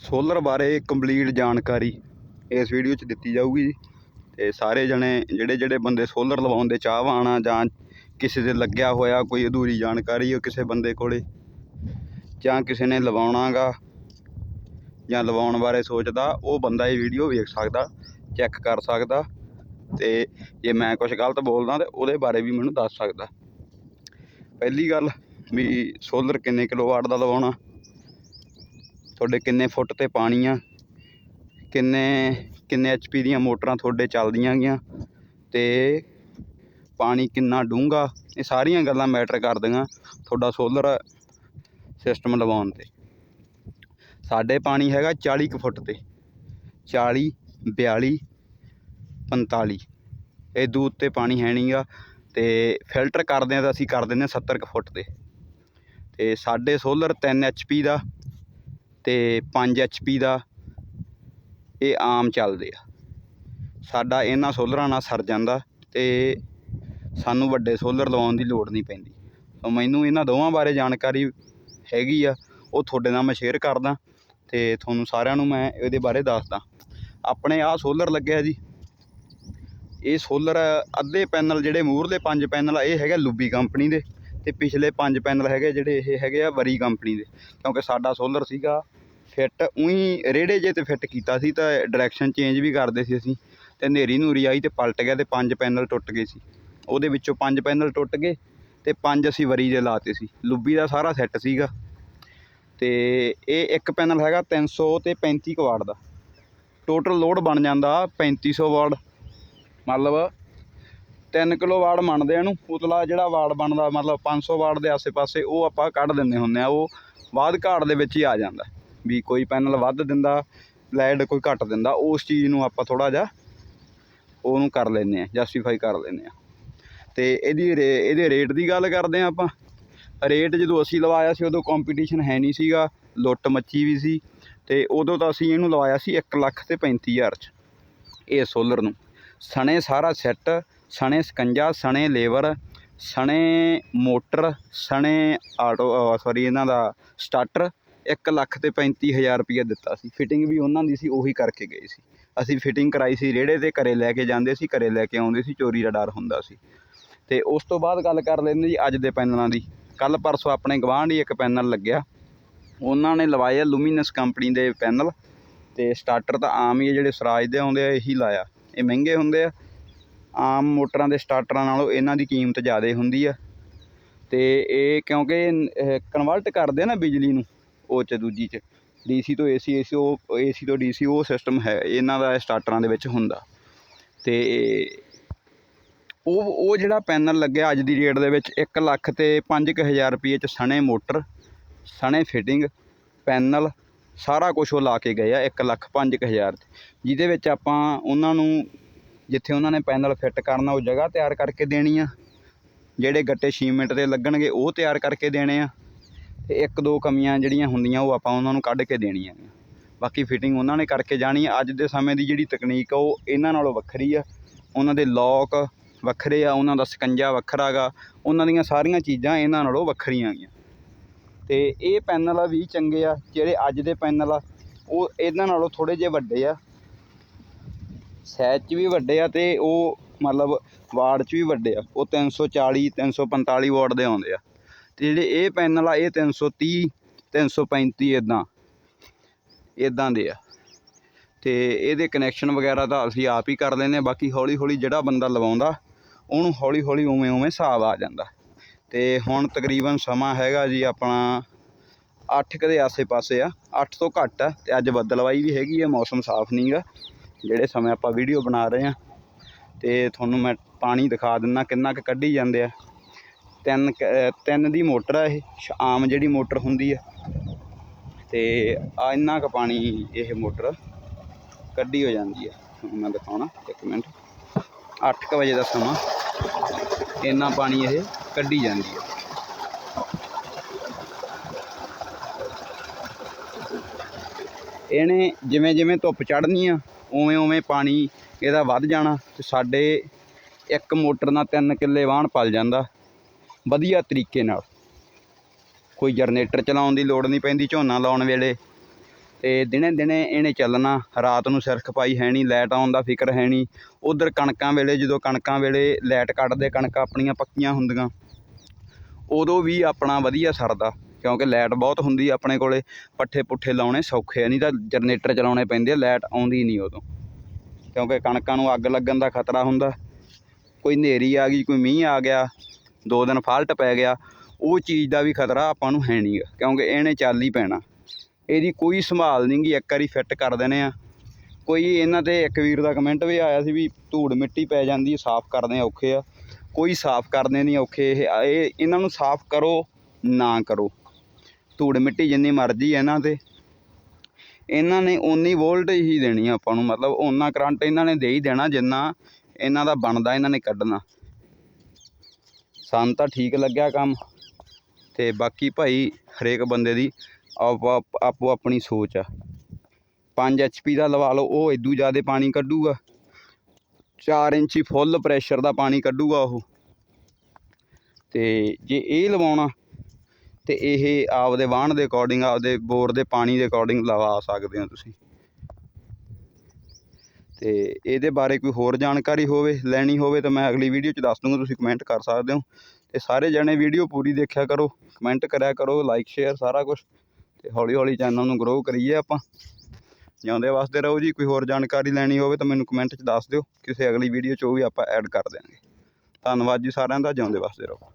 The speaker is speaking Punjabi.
ਸੋਲਰ ਬਾਰੇ ਕੰਪਲੀਟ ਜਾਣਕਾਰੀ ਇਸ ਵੀਡੀਓ 'ਚ ਦਿੱਤੀ ਜਾਊਗੀ ਜੀ। ਤੇ ਸਾਰੇ ਜਣੇ, ਜਿਹੜੇ ਜਿਹੜੇ ਬੰਦੇ ਸੋਲਰ ਲਵਾਉਣ ਦੇ ਚਾਹਵਾਨ ਆ ਜਾਂ ਕਿਸੇ ਦੇ ਲੱਗਿਆ ਹੋਇਆ ਕੋਈ ਅਧੂਰੀ ਜਾਣਕਾਰੀ ਉਹ ਕਿਸੇ ਬੰਦੇ ਕੋਲੇ ਜਾਂ ਕਿਸੇ ਨੇ ਲਵਾਉਣਾ ਗਾ ਜਾਂ ਲਵਾਉਣ ਬਾਰੇ ਸੋਚਦਾ, ਉਹ ਬੰਦਾ ਇਹ ਵੀਡੀਓ ਵੇਖ ਸਕਦਾ ਚੈੱਕ ਕਰ ਸਕਦਾ ਤੇ ਜੇ ਮੈਂ ਕੁਝ ਗਲਤ ਬੋਲਦਾ ਤੇ ਉਹਦੇ ਬਾਰੇ ਵੀ ਮੈਨੂੰ ਦੱਸ ਸਕਦਾ। ਪਹਿਲੀ ਗੱਲ ਵੀ ਸੋਲਰ ਕਿੰਨੇ ਕਿਲੋਵਾਟ ਦਾ ਲਵਾਉਣਾ? ਤੁਹਾਡੇ ਕਿੰਨੇ ਫੁੱਟ ਤੇ ਪਾਣੀ ਆ? ਕਿੰਨੇ ਕਿੰਨੇ ਐਚਪੀ ਦੀਆਂ ਮੋਟਰਾਂ ਤੁਹਾਡੇ ਚੱਲਦੀਆਂ ਗੀਆਂ ਤੇ ਪਾਣੀ ਕਿੰਨਾ ਡੂੰਘਾ? ਇਹ ਸਾਰੀਆਂ ਗੱਲਾਂ ਮੈਟਰ ਕਰਦੀਆਂ ਤੁਹਾਡਾ ਸੋਲਰ ਸਿਸਟਮ ਲਵਾਉਣ ਤੇ। ਸਾਡੇ ਪਾਣੀ ਹੈਗਾ 40 ਕੁ ਫੁੱਟ ਤੇ। 40 42 45 ਇਹ ਦੂਰ ਤੇ ਪਾਣੀ ਹੈ ਨਹੀਂਗਾ ਤੇ ਫਿਲਟਰ ਕਰਦੇ ਆ ਤਾਂ ਅਸੀਂ ਕਰ ਦਿੰਦੇ ਹਾਂ 70 ਕੁ ਫੁੱਟ ਤੇ ਤੇ ਸਾਡੇ ਸੋਲਰ 3 ਐਚਪੀ ਦਾ ਤੇ 5 ਐਚਪੀ ਦਾ ਇਹ ਆਮ ਚੱਲਦੇ ਆ। ਸਾਡਾ ਇਹਨਾਂ ਸੋਲਰਾਂ ਨਾਲ ਸਰ ਜਾਂਦਾ ਤੇ ਸਾਨੂੰ ਵੱਡੇ ਸੋਲਰ ਲਵਾਉਣ ਦੀ ਲੋੜ ਨਹੀਂ ਪੈਂਦੀ। ਸੋ ਮੈਨੂੰ ਇਹਨਾਂ ਦੋਵਾਂ ਬਾਰੇ ਜਾਣਕਾਰੀ ਹੈਗੀ ਆ, ਉਹ ਤੁਹਾਡੇ ਨਾਲ ਮੈਂ ਸ਼ੇਅਰ ਕਰਦਾ ਤੇ ਤੁਹਾਨੂੰ ਸਾਰਿਆਂ ਨੂੰ ਮੈਂ ਇਹਦੇ ਬਾਰੇ ਦੱਸਦਾ। ਆਪਣੇ ਆਹ ਸੋਲਰ ਲੱਗਿਆ ਜੀ। ਇਹ ਸੋਲਰ ਅੱਧੇ ਪੈਨਲ ਜਿਹੜੇ ਮੂਹਰਲੇ ਪੰਜ ਪੈਨਲ ਆ, ਇਹ ਹੈਗਾ ਲੁੱਬੀ ਕੰਪਨੀ ਦੇ। ਤੇ ਪਿਛਲੇ ਪੰਜ ਪੈਨਲ ਹੈਗੇ ਜਿਹੜੇ ਇਹ ਹੈਗੇ ਆ ਵਰੀ ਕੰਪਨੀ ਦੇ, ਕਿਉਂਕਿ ਸਾਡਾ ਸੋਲਰ ਸੀਗਾ ਫਿੱਟ ਉਹੀ ਰੇੜੇ ਜੇ ਤੇ ਫਿੱਟ ਕੀਤਾ ਸੀ ਤਾਂ ਡਾਇਰੈਕਸ਼ਨ ਚੇਂਜ ਵੀ ਕਰਦੇ ਸੀ ਅਸੀਂ, ਤੇ ਹਨੇਰੀ ਨੂਰੀ ਆਈ ਤੇ ਪਲਟ ਗਿਆ ਤੇ ਪੰਜ ਪੈਨਲ ਟੁੱਟ ਗਏ ਸੀ। ਉਹਦੇ ਵਿੱਚੋਂ ਪੰਜ ਪੈਨਲ ਟੁੱਟ ਗਏ ਤੇ ਪੰਜ ਅਸੀਂ ਵਰੀ ਦੇ ਲਾਤੇ ਸੀ। ਲੁੱਬੀ ਦਾ ਸਾਰਾ ਸੈੱਟ ਸੀਗਾ। ਤੇ ਇਹ ਇੱਕ ਪੈਨਲ ਹੈਗਾ 300 ਤੇ 35 ਕੁ ਵਾਟ ਦਾ। ਟੋਟਲ ਲੋਡ ਬਣ ਜਾਂਦਾ 3500 ਵਾਟ। ਮਤਲਬ 3 ਕਿਲੋ ਵਾਟ ਮੰਨਦੇ ਆ ਇਹਨੂੰ ਉਤਲਾ ਜਿਹੜਾ ਵਾਟ ਬਣਦਾ, ਮਤਲਬ 500 ਵਾਟ ਦੇ ਆਸੇ-ਪਾਸੇ, ਉਹ ਆਪਾਂ ਕੱਢ ਦਿੰਦੇ ਹੁੰਦੇ ਆ, ਉਹ ਬਾਅਦ ਘਾਟ ਦੇ ਵਿੱਚ ਹੀ ਆ ਜਾਂਦਾ। ਵੀ ਕੋਈ ਪੈਨਲ ਵੱਧ ਦਿੰਦਾ ਲਾਈਟ ਕੋਈ ਘੱਟ ਦਿੰਦਾ, ਉਸ ਚੀਜ਼ ਨੂੰ ਆਪਾਂ ਥੋੜਾ ਜਿਹਾ ਉਹਨੂੰ ਕਰ ਲੈਂਦੇ ਆ ਜਸਟੀਫਾਈ ਕਰ ਲੈਂਦੇ ਆ। ਤੇ ਇਹਦੀ ਰੇ, ਇਹਦੇ ਰੇਟ ਦੀ ਗੱਲ ਕਰਦੇ ਆ ਆਪਾਂ। ਰੇਟ ਜਦੋਂ ਅਸੀਂ ਲਵਾਇਆ ਸੀ, ਉਦੋਂ ਕੰਪੀਟੀਸ਼ਨ ਹੈ ਨਹੀਂ ਸੀਗਾ, ਲੁੱਟ ਮੱਚੀ ਵੀ ਸੀ, ਤੇ ਉਦੋਂ ਤਾਂ ਅਸੀਂ ਇਹਨੂੰ ਲਵਾਇਆ ਸੀ 1 ਲੱਖ ਤੇ 35000 ਚ, ਇਹ ਸੋਲਰ ਨੂੰ। ਸਣੇ ਸਾਰਾ ਸੈੱਟ ਸਣੇ ਸਕੰਜਾ, ਸਣੇ ਲੇਬਰ, ਸਣੇ ਮੋਟਰ, ਸਣੇ ਆਟੋ ਸੋਰੀ ਇਹਨਾਂ ਦਾ ਸਟਾਰਟਰ ਇੱਕ ਲੱਖ ਤੇ 35000 ਰੁਪਏ ਦਿੱਤਾ ਸੀ। ਫਿਟਿੰਗ ਵੀ ਉਹਨਾਂ ਦੀ ਸੀ, ਉਹੀ ਕਰਕੇ ਗਏ ਸੀ। ਅਸੀਂ ਫਿਟਿੰਗ ਕਰਾਈ ਸੀ, ਰੇੜੇ ਤੇ ਘਰੇ ਲੈ ਕੇ ਜਾਂਦੇ ਸੀ, ਘਰੇ ਲੈ ਕੇ ਆਉਂਦੇ ਸੀ, ਚੋਰੀ ਦਾ ਡਰ ਹੁੰਦਾ ਸੀ। ਤੇ ਉਸ ਤੋਂ ਬਾਅਦ ਗੱਲ ਕਰ ਲੈਂਦੇ ਜੀ, ਅੱਜ ਦੇ ਪੈਨਲਾਂ ਦੀ। ਕੱਲ ਪਰਸੋਂ ਆਪਣੇ ਗਵਾਂਢ ਹੀ ਇੱਕ ਪੈਨਲ ਲੱਗਿਆ। ਉਹਨਾਂ ਨੇ ਲਵਾਏ ਲੂਮੀਨਸ ਕੰਪਨੀ ਦੇ ਪੈਨਲ। ਤੇ ਸਟਾਰਟਰ ਤਾਂ ਆਮ ਹੀ ਆ, ਜਿਹੜੇ ਸਰਾਜ ਦੇ ਆਉਂਦੇ ਆ, ਇਹੀ ਲਾਇਆ। ਇਹ ਮਹਿੰਗੇ ਹੁੰਦੇ ਆ ਆਮ ਮੋਟਰਾਂ ਦੇ ਸਟਾਰਟਰਾਂ ਨਾਲੋਂ ਇਹਨਾਂ ਦੀ ਕੀਮਤ ਜ਼ਿਆਦਾ ਹੁੰਦੀ ਆ। ਅਤੇ ਇਹ ਕਿਉਂਕਿ ਕਨਵਰਟ ਕਰਦੇ ਆ ਨਾ ਬਿਜਲੀ ਨੂੰ, ਉਹ ਚ ਦੂਜੀ ਚ। ਡੀਸੀ ਤੋਂ ਏਸੀ ਏਸੀ ਉਹ, ਏਸੀ ਤੋਂ ਡੀਸੀ, ਉਹ ਸਿਸਟਮ ਹੈ, ਇਹਨਾਂ ਦਾ ਸਟਾਰਟਰਾਂ ਦੇ ਵਿੱਚ ਹੁੰਦਾ। ਅਤੇ ਉਹ ਉਹ ਜਿਹੜਾ ਪੈਨਲ ਲੱਗਿਆ ਅੱਜ ਦੀ ਡੇਟ ਦੇ ਵਿੱਚ 1 ਲੱਖ ਤੇ 5000 ਰੁਪਏ ਚ ਸਣੇ ਮੋਟਰ, ਸਣੇ ਫਿਟਿੰਗ ਪੈਨਲ, ਸਾਰਾ ਕੁਝ ਉਹ ਲਾ ਕੇ ਗਏ ਆ 1 ਲੱਖ 5000 ਜਿਹਦੇ ਵਿੱਚ ਆਪਾਂ ਉਹਨਾਂ ਨੂੰ ਜਿੱਥੇ ਉਹਨਾਂ ਨੇ ਪੈਨਲ ਫਿੱਟ ਕਰਨਾ, ਉਹ ਜਗ੍ਹਾ ਤਿਆਰ ਕਰਕੇ ਦੇਣੀ ਆ। ਜਿਹੜੇ ਗੱਟੇ 6 ਮਿੰਟ ਦੇ ਲੱਗਣਗੇ, ਉਹ ਤਿਆਰ ਕਰਕੇ ਦੇਣੇ ਆ। ਤੇ ਇੱਕ ਦੋ ਕਮੀਆਂ ਜਿਹੜੀਆਂ ਹੁੰਦੀਆਂ, ਉਹ ਆਪਾਂ ਉਹਨਾਂ ਨੂੰ ਕੱਢ ਕੇ ਦੇਣੀਆਂ ਨੇ ਬਾਕੀ ਫਿਟਿੰਗ ਉਹਨਾਂ ਨੇ ਕਰਕੇ ਜਾਣੀ ਆ। ਅੱਜ ਦੇ ਸਮੇਂ ਦੀ ਜਿਹੜੀ ਤਕਨੀਕ ਆ, ਉਹ ਇਹਨਾਂ ਨਾਲੋਂ ਵੱਖਰੀ ਆ। ਉਹਨਾਂ ਦੇ ਲੋਕ ਵੱਖਰੇ ਆ, ਉਹਨਾਂ ਦਾ ਸਕੰਜਾ ਵੱਖਰਾ ਗਾ। ਉਹਨਾਂ ਦੀਆਂ ਸਾਰੀਆਂ ਚੀਜ਼ਾਂ ਇਹਨਾਂ ਨਾਲੋਂ ਵੱਖਰੀਆਂ ਗੀਆਂ। ਤੇ ਇਹ ਪੈਨਲ ਆ ਵੀ ਚੰਗੇ ਆ। ਜਿਹੜੇ ਅੱਜ ਦੇ ਪੈਨਲ ਆ, ਉਹ ਇਹਨਾਂ ਨਾਲੋਂ ਥੋੜੇ ਜਿਹੇ ਵੱਡੇ ਆ। ਸਾਈਜ਼ 'ਚ ਵੀ ਵੱਡੇ ਆ ਤੇ ਉਹ ਮਤਲਬ ਵਾਟ 'ਚ ਵੀ ਵੱਡੇ ਆ। ਉਹ 340 345 ਵਾਟ ਦੇ ਆਉਂਦੇ ਆ। ਤੇ ਜਿਹੜੇ ਇਹ ਪੈਨਲ ਆ, ਇਹ 330 335 ਇਦਾਂ ਇਦਾਂ ਦੇ ਆ। ਤੇ ਇਹਦੇ ਕਨੈਕਸ਼ਨ ਵਗੈਰਾ ਤਾਂ ਅਸੀਂ ਆਪ ਹੀ ਕਰ ਲੈਂਦੇ ਹਾਂ ਬਾਕੀ ਹੌਲੀ ਹੌਲੀ ਜਿਹੜਾ ਬੰਦਾ ਲਵਾਉਂਦਾ, ਉਹਨੂੰ ਹੌਲੀ ਹੌਲੀ ਉਵੇਂ ਉਵੇਂ ਹਿਸਾਬ ਆ ਜਾਂਦਾ। ਤੇ ਹੁਣ ਤਕਰੀਬਨ ਸਮਾਂ ਹੈਗਾ ਜੀ ਆਪਣਾ 8 ਕੁ ਦੇ ਆਸੇ-ਪਾਸੇ ਆ। 8 ਤੋਂ ਘੱਟ ਆ, ਤੇ ਅੱਜ ਬੱਦਲਵਾਈ ਵੀ ਹੈਗੀ ਆ, ਮੌਸਮ ਸਾਫ਼ ਨਹੀਂਗਾ ਜਿਹੜੇ ਸਮੇਂ ਆਪਾਂ ਵੀਡੀਓ ਬਣਾ ਰਹੇ ਆ ਤੇ ਤੁਹਾਨੂੰ ਮੈਂ ਪਾਣੀ ਦਿਖਾ ਦਿੰਨਾ ਕਿੰਨਾ ਕੁ ਕੱਢੀ ਜਾਂਦੇ ਆ। ਤਿੰਨ ਕੁ- ਤਿੰਨ ਦੀ ਮੋਟਰ ਆ ਇਹ, ਸ਼- ਆਮ ਜਿਹੜੀ ਮੋਟਰ ਹੁੰਦੀ ਆ। ਤੇ ਆ ਇੰਨਾ ਕੁ ਪਾਣੀ ਇਹ ਮੋਟਰ ਕੱਢੀ ਹੋ ਜਾਂਦੀ ਆ। ਤੁਹਾਨੂੰ ਮੈਂ ਦਿਖਾਉਣਾ, ਇੱਕ ਮਿੰਟ। 8 ਵਜੇ ਦਾ ਸਮਾਂ, ਇੰਨਾ ਪਾਣੀ ਇਹ ਕੱਢੀ ਜਾਂਦੀ ਹੈ ਇਹਨੇ ਜਿਵੇਂ ਜਿਵੇਂ ਧੁੱਪ ਚੜ੍ਹਨੀ ਆ ਉਵੇਂ ਉਵੇਂ ਪਾਣੀ ਇਹਦਾ ਵੱਧ ਜਾਣਾ ਤੇ ਸਾਡੇ ਇੱਕ ਮੋਟਰ ਨਾਲ ਤਿੰਨ ਕਿੱਲੇ ਵਾਹਣ ਪਲ ਜਾਂਦਾ। ਵਧੀਆ ਤਰੀਕੇ ਨਾਲ। ਕੋਈ ਜਨਰੇਟਰ ਚਲਾਉਣ ਦੀ ਲੋੜ ਨਹੀਂ ਪੈਂਦੀ, ਝੋਨਾ ਲਾਉਣ ਵੇਲੇ। ਤੇ ਦਿਨੇ ਦਿਨੇ ਇਹਨੇ ਚੱਲਣਾ, ਰਾਤ ਨੂੰ ਸਿਰ ਪਾਈ ਹੈ ਨਹੀਂ, ਲਾਈਟ ਆਉਣ ਦਾ ਫਿਕਰ ਹੈ ਨਹੀਂ। ਉਧਰ ਕਣਕਾਂ ਵੇਲੇ, ਜਦੋਂ ਕਣਕਾਂ ਵੇਲੇ ਲਾਈਟ ਕੱਟਦੇ ਕਣਕਾਂ ਆਪਣੀਆਂ ਪੱਕੀਆਂ ਹੁੰਦੀਆਂ, ਉਦੋਂ ਵੀ ਆਪਣਾ ਵਧੀਆ ਸਰਦਾ। ਕਿਉਂਕਿ ਲਾਈਟ ਬਹੁਤ ਹੁੰਦੀ ਆ ਆਪਣੇ ਕੋਲੇ, ਪੱਠੇ ਪੁੱਠੇ ਲਾਉਣੇ ਸੌਖੇ ਆ, ਨਹੀਂ ਤਾਂ ਜਨਰੇਟਰ ਚਲਾਉਣੇ ਪੈਂਦੇ ਆ, ਲਾਈਟ ਆਉਂਦੀ ਨਹੀਂ ਉਦੋਂ। ਕਿਉਂਕਿ ਕਣਕਾਂ ਨੂੰ ਅੱਗ ਲੱਗਣ ਦਾ ਖਤਰਾ ਹੁੰਦਾ। ਕੋਈ ਹਨੇਰੀ ਆ ਗਈ, ਕੋਈ ਮੀਂਹ ਆ ਗਿਆ, ਦੋ ਦਿਨ ਫਾਲਟ ਪੈ ਗਿਆ, ਉਹ ਚੀਜ਼ ਦਾ ਵੀ ਖਤਰਾ ਆਪਾਂ ਨੂੰ ਹੈ ਨਹੀਂ ਗਾ, ਕਿਉਂਕਿ ਇਹਨੇ ਚੱਲ ਹੀ ਪੈਣਾ। ਇਹਦੀ ਕੋਈ ਸੰਭਾਲ ਨਹੀਂ ਗਈ ਇੱਕ ਵਾਰੀ ਫਿੱਟ ਕਰ ਦੇਣੇ ਆ। ਕੋਈ ਇਹਨਾਂ ਤੇ ਇੱਕ ਵੀਰ ਦਾ ਕਮੈਂਟ ਵੀ ਆਇਆ ਸੀ ਵੀ ਧੂੜ ਮਿੱਟੀ ਪੈ ਜਾਂਦੀ ਸਾਫ਼ ਕਰਨੇ ਔਖੇ ਆ। ਕੋਈ ਸਾਫ਼ ਕਰਨੇ ਨਹੀਂ ਔਖੇ ਇਹ, ਇਹਨਾਂ ਨੂੰ ਸਾਫ਼ ਕਰੋ, ਨਾ ਕਰੋ। ਧੂੜ ਮਿੱਟੀ ਜਿੰਨੀ ਮਰਜ਼ੀ ਹੈ ਇਹਨਾਂ ਤੇ। ਇਹਨਾਂ ਨੇ ਉਨੀ ਵੋਲਟੇਜ ਹੀ ਦੇਣੀ ਆਪਾਂ ਨੂੰ, ਮਤਲਬ ਓਨਾ ਕਰੰਟ ਇਹਨਾਂ ਨੇ ਦੇ ਹੀ ਦੇਣਾ ਜਿੰਨਾ ਇਹਨਾਂ ਦਾ ਬਣਦਾ ਇਹਨਾਂ ਨੇ ਕੱਢਣਾ। ਸਾਨੂੰ ਤਾਂ ਠੀਕ ਲੱਗਿਆ ਕੰਮ। ਤੇ ਬਾਕੀ ਭਾਈ ਹਰੇਕ ਬੰਦੇ ਦੀ ਆਪੋ ਆਪੋ ਆਪਣੀ ਸੋਚ ਆ। 5 ਐਚਪੀ ਦਾ ਲਵਾ ਲਓ, ਉਹ ਇਦੂ ਜ਼ਿਆਦਾ ਪਾਣੀ ਕੱਢੂਗਾ। 4 ਇੰਚੀ ਫੁੱਲ ਪ੍ਰੈਸ਼ਰ ਦਾ ਪਾਣੀ ਕੱਢੂਗਾ ਉਹ। ਤੇ ਜੇ ਇਹ ਲਵਾਉਣਾ ਅਤੇ ਇਹ ਆਪਦੇ ਵਾਹਣ ਦੇ ਅਕੋਰਡਿੰਗ ਆਪਦੇ ਬੋਰ ਦੇ ਪਾਣੀ ਦੇ ਅਕੋਰਡਿੰਗ ਲਵਾ ਸਕਦੇ ਹੋ ਤੁਸੀਂ। ਤੇ ਇਹਦੇ ਬਾਰੇ ਕੋਈ ਹੋਰ ਜਾਣਕਾਰੀ ਹੋਵੇ, ਲੈਣੀ ਹੋਵੇ ਤਾਂ ਮੈਂ ਅਗਲੀ ਵੀਡੀਓ 'ਚ ਦੱਸ ਦੂੰਗਾ, ਤੁਸੀਂ ਕਮੈਂਟ ਕਰ ਸਕਦੇ ਹੋ। ਤੇ ਸਾਰੇ ਜਣੇ ਵੀਡੀਓ ਪੂਰੀ ਦੇਖਿਆ ਕਰੋ ਕਮੈਂਟ ਕਰਿਆ ਕਰੋ ਲਾਈਕ ਸ਼ੇਅਰ ਸਾਰਾ ਕੁਝ ਤੇ ਹੌਲੀ ਹੌਲੀ ਚੈਨਲ ਨੂੰ ਗਰੋ ਕਰੀਏ ਆਪਾਂ। ਜਿਉਂਦੇ ਵਾਸਤੇ ਰਹੋ ਜੀ, ਕੋਈ ਹੋਰ ਜਾਣਕਾਰੀ ਲੈਣੀ ਹੋਵੇ ਤਾਂ ਮੈਨੂੰ ਕਮੈਂਟ 'ਚ ਦੱਸ ਦਿਓ। ਕਿਸੇ ਅਗਲੀ ਵੀਡੀਓ 'ਚ ਉਹ ਵੀ ਆਪਾਂ ਐਡ ਕਰ ਦਿਆਂਗੇ। ਧੰਨਵਾਦ ਜੀ ਸਾਰਿਆਂ ਦਾ, ਜਿਉਂਦੇ ਵਾਸਤੇ ਰਹੋ।